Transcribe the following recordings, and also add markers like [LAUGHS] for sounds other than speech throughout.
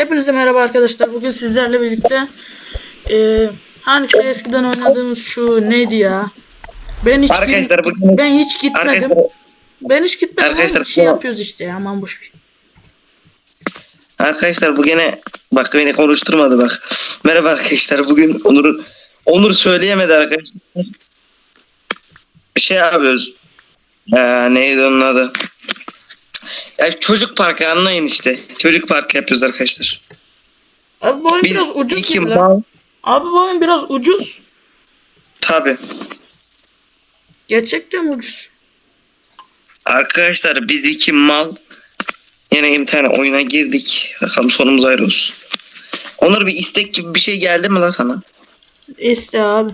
Hepinize merhaba arkadaşlar. Bugün sizlerle birlikte eee hani şu eskiden oynadığımız şu neydi ya? Ben hiç Arkadaşlar git- bugün- ben hiç gitmedim. Arkadaşlar, Ben hiç gitmedim Arkadaşlar, bir şey yapıyoruz işte ya. Aman boş arkadaşlar bu gene bak beni konuşturmadı bak. Merhaba arkadaşlar bugün Onur Onur söyleyemedi arkadaşlar. Bir şey yapıyoruz. Ee, neydi onun adı? Ya çocuk parkı anlayın işte. Çocuk parkı yapıyoruz arkadaşlar. Abi bu oyun Biz biraz ucuz iki gibi lan. mal Abi bu oyun biraz ucuz. tabi. Gerçekten ucuz. Arkadaşlar biz iki mal yine bir tane oyuna girdik. Bakalım sonumuz ayrı olsun. Onur bir istek gibi bir şey geldi mi lan sana? İşte abi.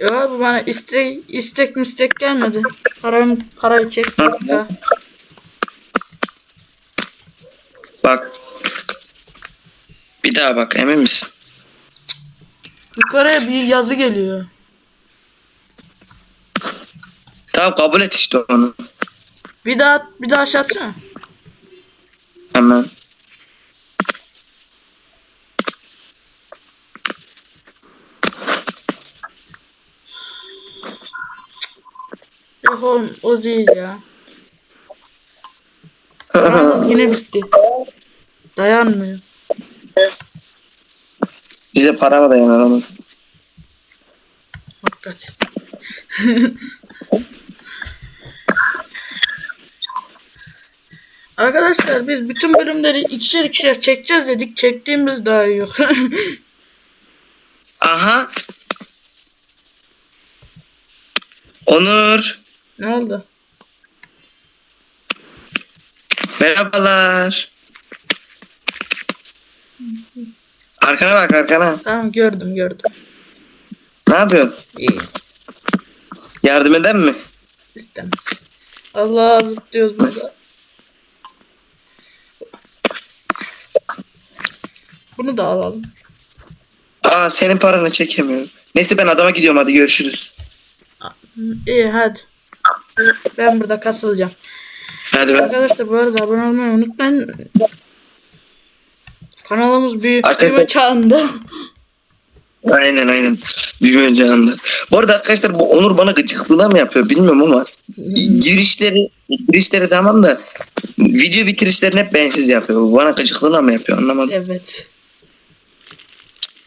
Ya abi bana istek istek mistek gelmedi. Param parayı çek. Bak. Bir daha bak emin misin? Yukarıya bir yazı geliyor. Tamam kabul et işte onu. Bir daha bir daha şey yapsana. Hemen. Yok oğlum o değil ya. Paramız yine bitti. Dayanmıyor. Bize para mı dayanar onu? Hakikaten. [LAUGHS] Arkadaşlar biz bütün bölümleri ikişer ikişer çekeceğiz dedik. Çektiğimiz daha iyi yok. [LAUGHS] Aha. Onur. Ne oldu? Merhabalar. Arkana bak arkana. Tamam gördüm gördüm. Ne yapıyorsun? İyi. Yardım eden mi? istemez. Allah zıplıyoruz burada. Bunu da alalım. Aa senin paranı çekemiyorum. Neyse ben adama gidiyorum hadi görüşürüz. İyi hadi. Ben burada kasılacağım. Hadi ben. Arkadaşlar bu arada abone olmayı unutmayın. Kanalımız büyük Arkadaşlar- büyüme çağında. Aynen aynen. Büyüme canlı. Bu arada arkadaşlar bu Onur bana gıcıklığına mı yapıyor bilmiyorum ama girişleri girişleri tamam da video bitirişlerini hep bensiz yapıyor. Bu Bana gıcıklığına mı yapıyor anlamadım. evet.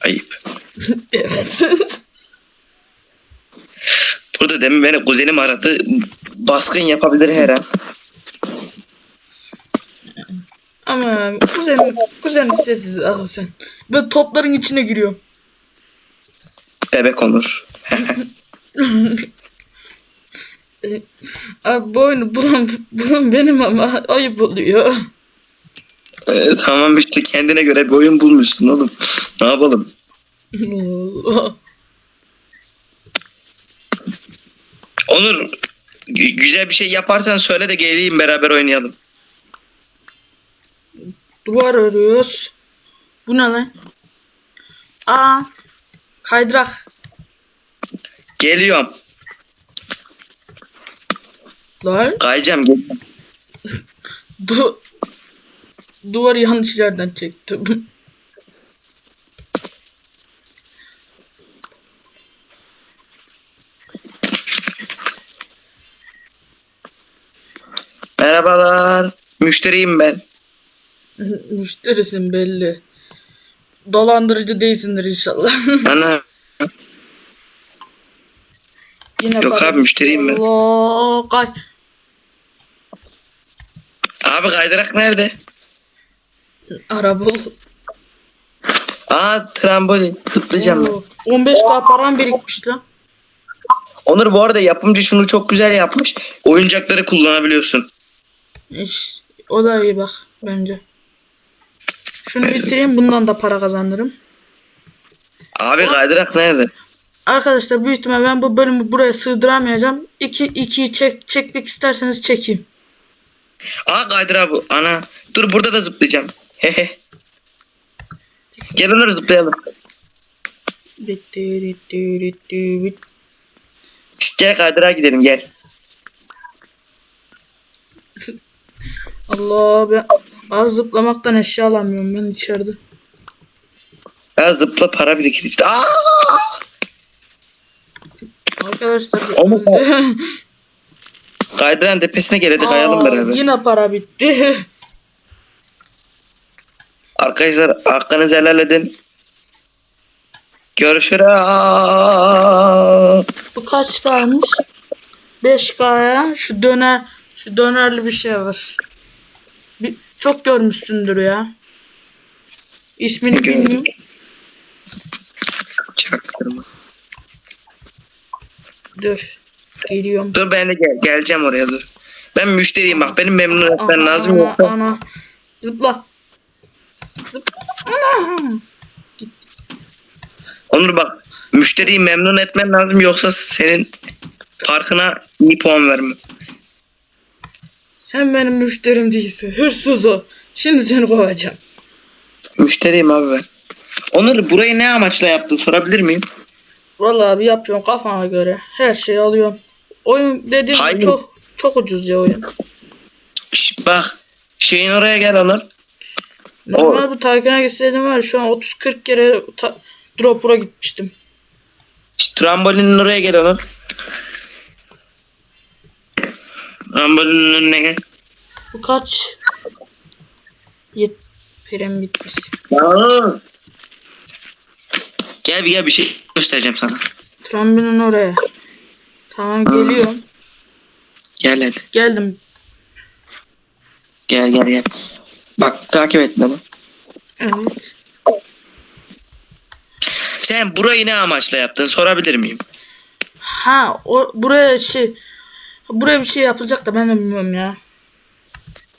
Ayıp. [LAUGHS] Evet. Burada demin beni kuzenim aradı. Baskın yapabilir her an. Ama kuzen kuzen sessiz al sen. Böyle topların içine giriyor. Bebek Onur. [LAUGHS] Abi bu oyunu bulan, bulan benim ama ayıp oluyor. Ee, tamam işte kendine göre bir oyun bulmuşsun oğlum. Ne yapalım? [LAUGHS] Onur gü- güzel bir şey yaparsan söyle de geleyim beraber oynayalım. Duvar örüyoruz. Bu ne lan? Aa, kaydırak. Geliyorum. Lan Kayacağım. Gel. [LAUGHS] du duvarı yanlış yerden çektim. Merhabalar. Müşteriyim ben. [LAUGHS] Müşterisin belli. Dolandırıcı değilsindir inşallah. [LAUGHS] Ana. Yine Yok para- abi, müşteriyim ben. Allah, kay. Abi kaydırak nerede? Araba ol. Aa trambolin. Zıplayacağım ben. Oo, 15k param birikmiş lan. Onur bu arada yapımcı şunu çok güzel yapmış. Oyuncakları kullanabiliyorsun. İş, o da iyi bak bence. Şunu bitireyim bundan da para kazanırım. Abi kaydırak nerede? Arkadaşlar büyük ihtimal ben bu bölümü buraya sığdıramayacağım. 2 2'yi çek çekmek isterseniz çekeyim. Aa kaydırak bu. Ana. Dur burada da zıplayacağım. Hehe. Gel Onur zıplayalım. Gel kaydırağa gidelim gel. Allah ben az zıplamaktan eşya alamıyorum ben içeride. Ya zıpla para birikir işte. Aa! Arkadaşlar Ama-. [LAUGHS] Kaydıran tepesine gel hadi kayalım beraber. Yine para bitti. [LAUGHS] Arkadaşlar hakkınızı helal edin. Görüşürüz. Bu kaç kalmış? 5K'ya şu döner şu dönerli bir şey var. Bir, çok görmüşsündür ya. İsmini Gördüm. bilmiyorum. Çaktırma. Dur. Geliyorum. Dur ben de gel geleceğim oraya dur. Ben müşteriyim bak benim memnun etmen lazım ana, yoksa. ana. Zıpla. Zıpla. Ana. Onur bak müşteriyi memnun etmen lazım yoksa senin farkına iyi puan vermem. Sen benim müşterim değilsin. Hırsız o. Şimdi seni kovacağım. Müşteriyim abi ben. Onur burayı ne amaçla yaptın sorabilir miyim? Vallahi abi yapıyorum kafama göre. Her şeyi alıyorum. Oyun dediğim Hayır. çok çok ucuz ya oyun. Şş, bak şeyin oraya gel Onur. Normal bu Taycan'a gitseydim var ya, şu an 30-40 kere ta- Dropper'a gitmiştim. Şş, Trambolinin oraya gel Onur. Trambolinin önüne gel. Bu kaç? Yet Perem bitmiş. Aa. Gel bir gel bir şey göstereceğim sana. Trambinin oraya. Tamam geliyorum. Gel hadi. Geldim. Gel gel gel. Bak takip et beni. Evet. Sen burayı ne amaçla yaptın sorabilir miyim? Ha o buraya şey buraya bir şey yapılacak da ben de bilmiyorum ya.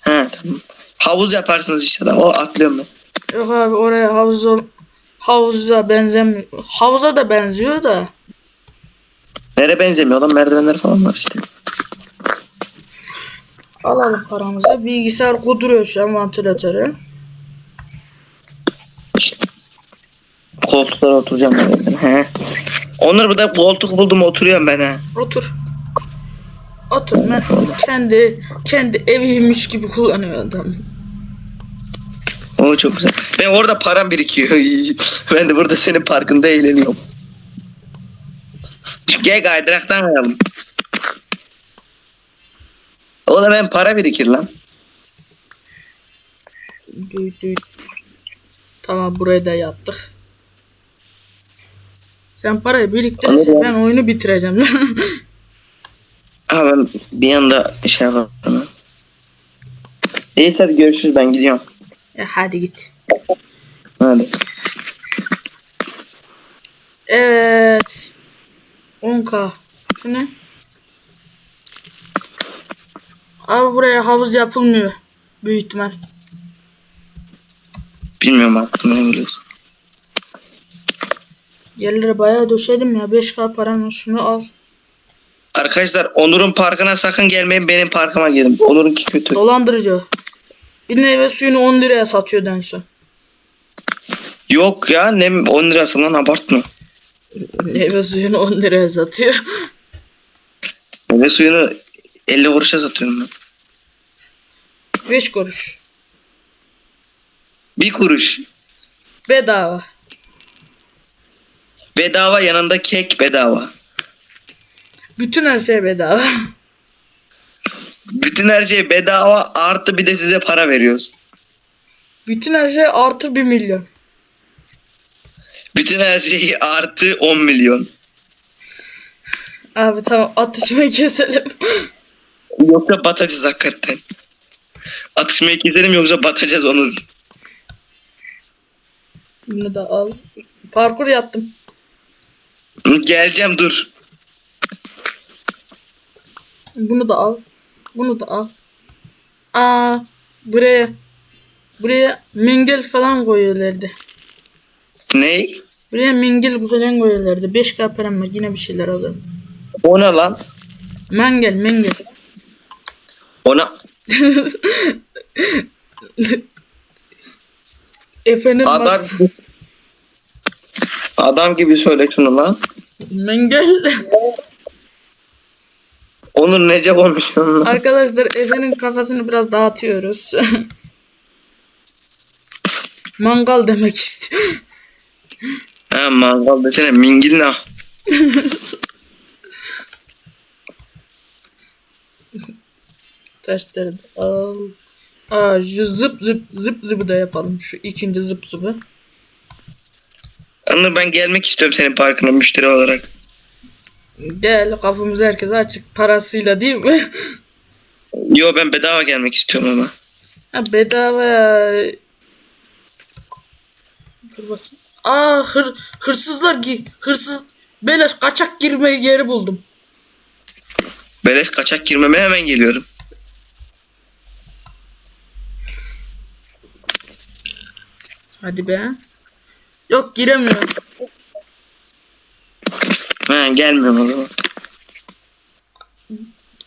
He tamam. Havuz yaparsınız işte da o atlıyorum ben. Yok abi oraya havuz havuza benzemiyor. Havuza da benziyor da. Nereye benzemiyor lan merdivenler falan var işte. Alalım paramızı. Bilgisayar kuduruyor şu an vantilatörü. Koltuklara oturacağım ben. He. Onur burada koltuk buldum oturuyorum ben ha. Otur. Ben kendi kendi eviymiş gibi kullanıyor adam. O çok güzel. Ben orada param birikiyor. [LAUGHS] ben de burada senin parkında eğleniyorum. Gel kaydıraktan kayalım. O da ben para birikir lan. Duy, duy. Tamam burayı da yaptık. Sen parayı biriktirirsen ben oyunu bitireceğim lan. [LAUGHS] Ha ben bir anda şey yapalım. Neyse hadi görüşürüz ben gidiyorum. ya hadi git. Hadi. Evet. 10k. Şu ne? Abi buraya havuz yapılmıyor. Büyük ihtimal. Bilmiyorum artık ne biliyorsun. Yerlere bayağı döşedim ya. 5k param var. Şunu al. Arkadaşlar Onur'un parkına sakın gelmeyin benim parkıma gelin. Onur'unki kötü. Dolandırıcı. Bir meyve suyunu 10 liraya satıyordu en son. Yok ya ne 10 lirası lan abartma. Meyve suyunu 10 liraya satıyor. Meyve suyunu 50 kuruşa satıyorum ben. 5 kuruş. Bir kuruş. Bedava. Bedava yanında kek bedava. Bütün her şey bedava. Bütün her şey bedava artı bir de size para veriyoruz. Bütün her şey artı 1 milyon. Bütün her şey artı 10 milyon. Abi tamam atışmayı keselim. Yoksa batacağız hakikaten. Atışmayı keselim yoksa batacağız Onur. Bunu da al. Parkur yaptım. Geleceğim dur. Bunu da al. Bunu da al. Aa buraya buraya mingil falan koyuyorlardı. Ney? Buraya mingil falan koyuyorlardı. 5k param var. Yine bir şeyler alırım. O ne lan? Mengel mengel. Ona [LAUGHS] Efendim adam Max. adam gibi söyle şunu lan. Mengel. [LAUGHS] Onur nece konuşuyorsun lan? Arkadaşlar Efe'nin kafasını biraz dağıtıyoruz. [LAUGHS] Mangal demek istiyor. Ha mangal desene mingil ne? Taşları da al. Aa, şu zıp zıp zıp zıpı da yapalım. Şu ikinci zıp zıpı. Onur ben gelmek istiyorum senin parkına müşteri olarak. Gel kapımız herkese açık parasıyla değil mi? [LAUGHS] Yo ben bedava gelmek istiyorum ama. ha bedava ya. Dur bakayım. Aa hır, hırsızlar gi hırsız beleş kaçak girme yeri buldum. Beleş kaçak girmeme hemen geliyorum. Hadi be. Yok giremiyorum. Ha gelmiyorum o zaman.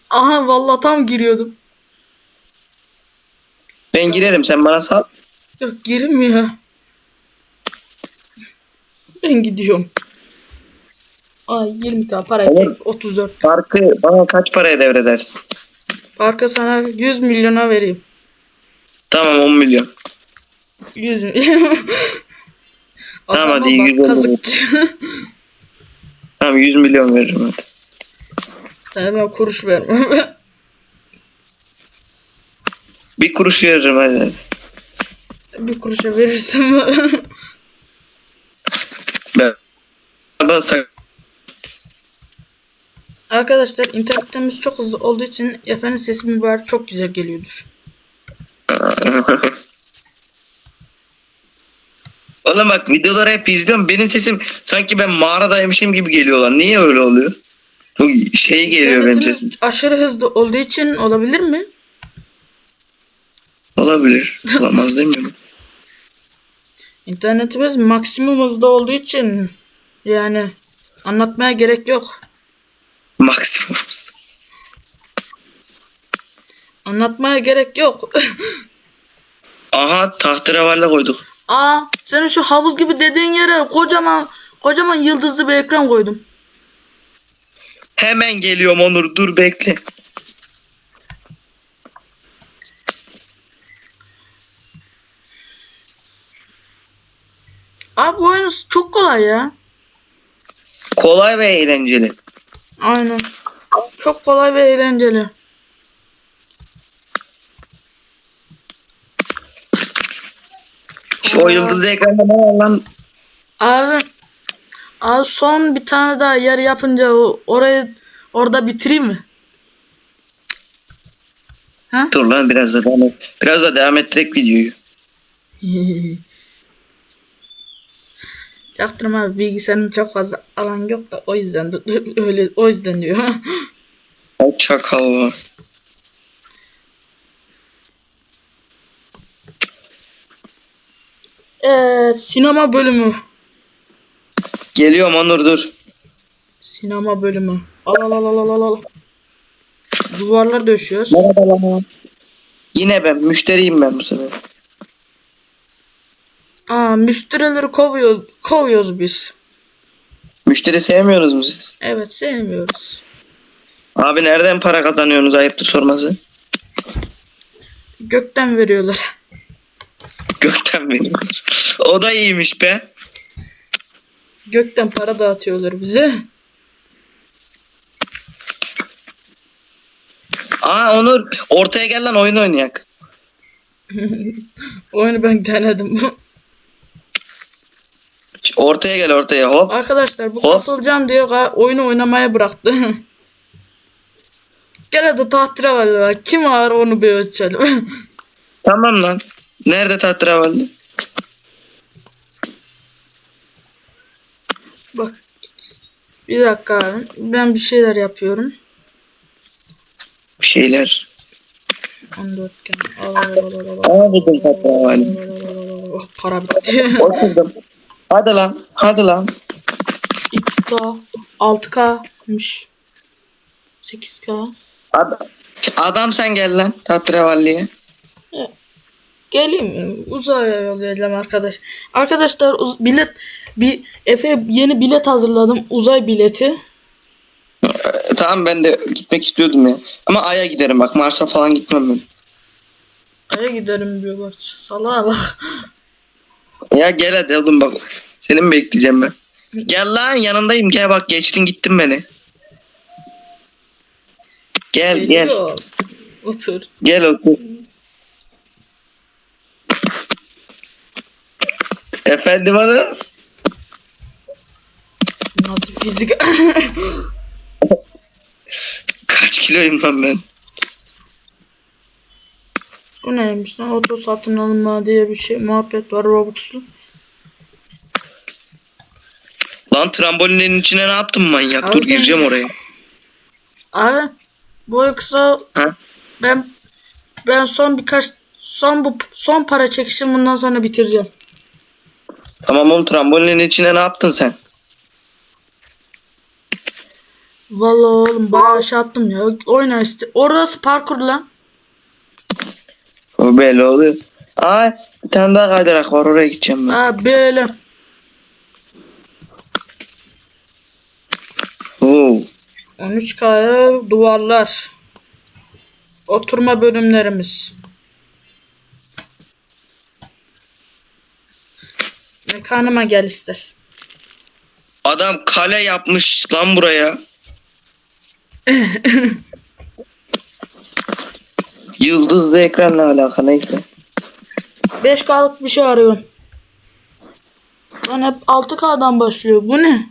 Aha vallahi tam giriyordum. Ben girerim sen bana sal. Yok girilmiyor. Ben gidiyorum. Ay 20k para çek 34. Parkı bana kaç paraya devredersin? Parka sana 100 milyona vereyim. Tamam 10 milyon. 100 milyon. [LAUGHS] Tamam, Adama hadi bak, 100 oldu. kazıkçı. Tamam 100 milyon veririm hadi. Hemen kuruş verme. [LAUGHS] Bir kuruş veririm hadi. bir kuruşa verirsin. [LAUGHS] Ben ben sak- Arkadaşlar internetimiz çok hızlı olduğu için efendim sesi mübarek çok güzel geliyordur. [LAUGHS] Oğlum bak videoları hep izliyorum. Benim sesim sanki ben mağaradaymışım gibi geliyorlar. Niye öyle oluyor? Bu şey geliyor benim sesim. aşırı hızlı olduğu için olabilir mi? Olabilir. [LAUGHS] Olamaz demiyorum. İnternetimiz maksimum hızda olduğu için yani anlatmaya gerek yok. Maksimum. Anlatmaya gerek yok. [LAUGHS] Aha tahterevalle koyduk. Aa, senin şu havuz gibi dediğin yere kocaman kocaman yıldızlı bir ekran koydum. Hemen geliyorum Onur. Dur bekle. Abi bu oyun çok kolay ya. Kolay ve eğlenceli. Aynen. Çok kolay ve eğlenceli. O yıldızlı ekranda ne var lan? Abi, abi son bir tane daha yer yapınca o, orayı orada bitireyim mi? Ha? Dur lan biraz da devam et. Biraz da devam ettirek videoyu. [LAUGHS] Çaktırma abi bilgisayarın çok fazla alan yok da o yüzden [LAUGHS] öyle o yüzden diyor. [LAUGHS] Ay çakal var. Evet, sinema bölümü. Geliyorum Onur dur. Sinema bölümü. Al al al al al al. Duvarlar döşüyoruz. Merhaba. Yine ben. Müşteriyim ben bu sefer. Aa, müşterileri kovuyoruz, kovuyoruz biz. Müşteri sevmiyoruz mu siz? Evet sevmiyoruz. Abi nereden para kazanıyorsunuz ayıptır sorması? Gökten veriyorlar. Gökten veriyorlar. O da iyiymiş be. Gökten para dağıtıyorlar bize. Aa Onur ortaya gel lan oyun oynayak. [LAUGHS] Oyunu ben denedim. Ortaya gel ortaya hop. Arkadaşlar bu Hop. kasılacağım diye ga- oyunu oynamaya bıraktı. [LAUGHS] Gene de tahtira var. Kim var onu bir ölçelim. [LAUGHS] Tamam lan. Nerede tahterevalli? Bak. Bir dakika abi. Ben bir şeyler yapıyorum. Bir şeyler. 14 gen. Al al al al al. Aa dedim tahterevalli. Oh, para bitti. Oturdum. Hadi lan. Hadi lan. 2K. 6K'mış. 8K. Adam, adam sen gel lan tahterevalliye. Geleyim uzaya yollayacağım arkadaş. Arkadaşlar uz- bilet bir Efe yeni bilet hazırladım uzay bileti. E, tamam ben de gitmek istiyordum ya. Ama Ay'a giderim bak Mars'a falan gitmem ben. Aya giderim diyorlar. Salağa bak. [LAUGHS] Ya gel hadi oğlum bak. Seni mi bekleyeceğim ben? Gel lan yanındayım gel bak geçtin gittin beni. Gel gel Geliyor. Otur. gel otur. Efendim hanım? Nasıl fizik? [LAUGHS] Kaç kiloyum lan ben? Bu neymiş lan? Oto satın alma diye bir şey muhabbet var Robux'lu. Lan trambolinin içine ne yaptın manyak? Abi Dur sen- gireceğim oraya. Abi boyu kısa Ha? ben ben son birkaç son bu son para çekişim bundan sonra bitireceğim. Tamam oğlum trambolinin içine ne yaptın sen? Vallahi oğlum bayağı şey yaptım ya. Oyna işte. Orası parkur lan. O belli oluyor. Aa bir tane daha kaydırak var oraya gideceğim ben. Ha böyle. Oo. 13K'ya duvarlar. Oturma bölümlerimiz. Mekanıma gel ister. Adam kale yapmış lan buraya. [LAUGHS] Yıldızlı ekranla alakalı neyse. 5K'lık bir şey arıyorum. Lan hep 6K'dan başlıyor. Bu ne?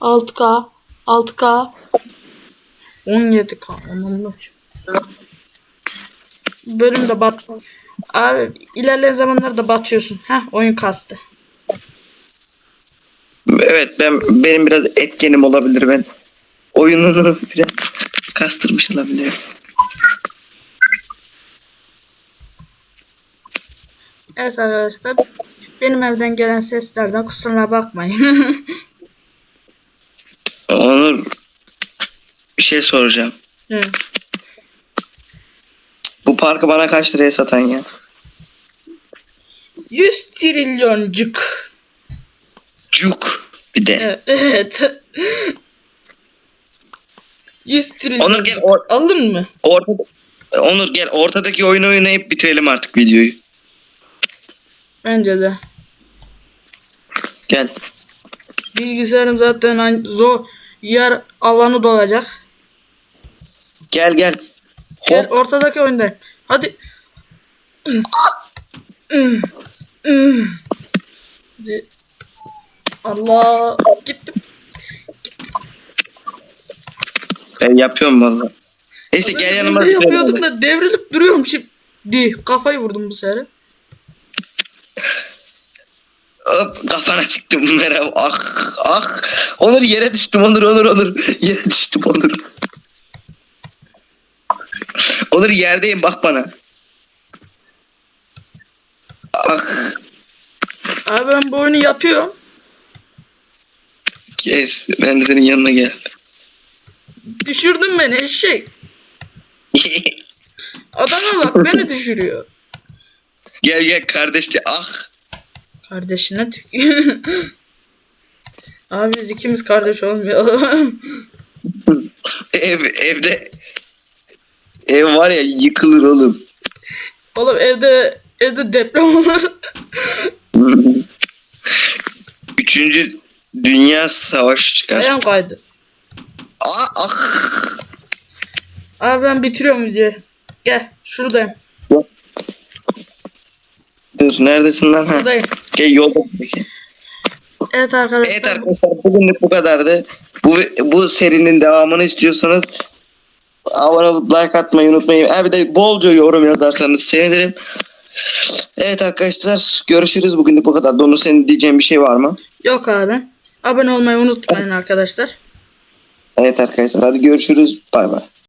6K, 6K, 17K. Anladım. Bölümde bat. Abi ilerleyen zamanlarda batıyorsun. Heh oyun kastı. Evet ben benim biraz etkenim olabilir ben. Oyununu [LAUGHS] biraz kastırmış olabilirim. Evet arkadaşlar. Benim evden gelen seslerden kusuruna bakmayın. [LAUGHS] Onur bir şey soracağım. Hı. Bu parkı bana kaç liraya satan ya? 100 trilyoncuk. Cuk bir de. Evet. evet. 100 trilyon. Onur gel or- Alın mı? ortada Onur gel ortadaki oyunu oynayıp bitirelim artık videoyu. Bence de. Gel. Bilgisayarım zaten zor yer alanı dolacak. Gel gel. Gel Hop. ortadaki oyundayım. Hadi. [CLEARS THROAT] Hadi. Allah gittim. Ben yapıyorum valla. Neyse gel yanıma. Yapıyordum hadi. da devrilip duruyorum şimdi. Kafayı vurdum bu sefer. Hop kafana çıktım merhaba. Ah ah. Onur yere düştüm Onur Onur Onur. [LAUGHS] Yere düştüm Onur. Onur yerdeyim bak bana. Ah Abi ben bu oyunu yapıyorum. kes. Ben de senin yanına gel. Düşürdün beni eşek. Adama bak beni düşürüyor. gel gel kardeş de ah. Kardeşine tük. [LAUGHS] Abi biz ikimiz kardeş olmuyor. Ev evde ev var ya yıkılır oğlum. Oğlum evde evde deprem olur. Üçüncü Dünya Savaşı çıkar. Ayağım kaydı. Ah ah. Abi ben bitiriyorum videoyu. Gel şuradayım. Dur neredesin lan? Buradayım. Gel yolda. Evet arkadaşlar. Evet arkadaşlar bugünlük bu kadardı. Bu bu serinin devamını istiyorsanız abone olup like atmayı unutmayın. Ha bir de bolca yorum yazarsanız sevinirim. Evet arkadaşlar görüşürüz bugünlük bu kadar. Donu senin diyeceğin bir şey var mı? Yok abi. Abone olmayı unutmayın arkadaşlar. Evet arkadaşlar hadi görüşürüz. Bay bay.